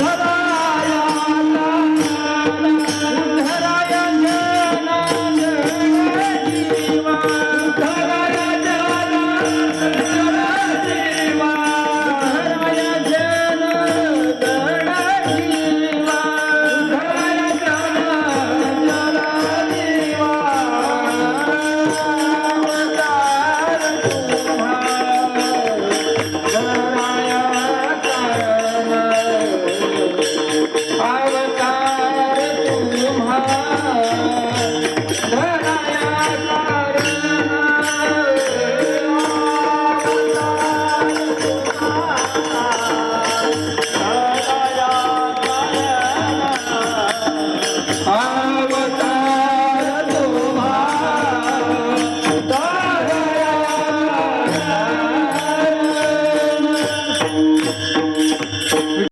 ধারা अवतार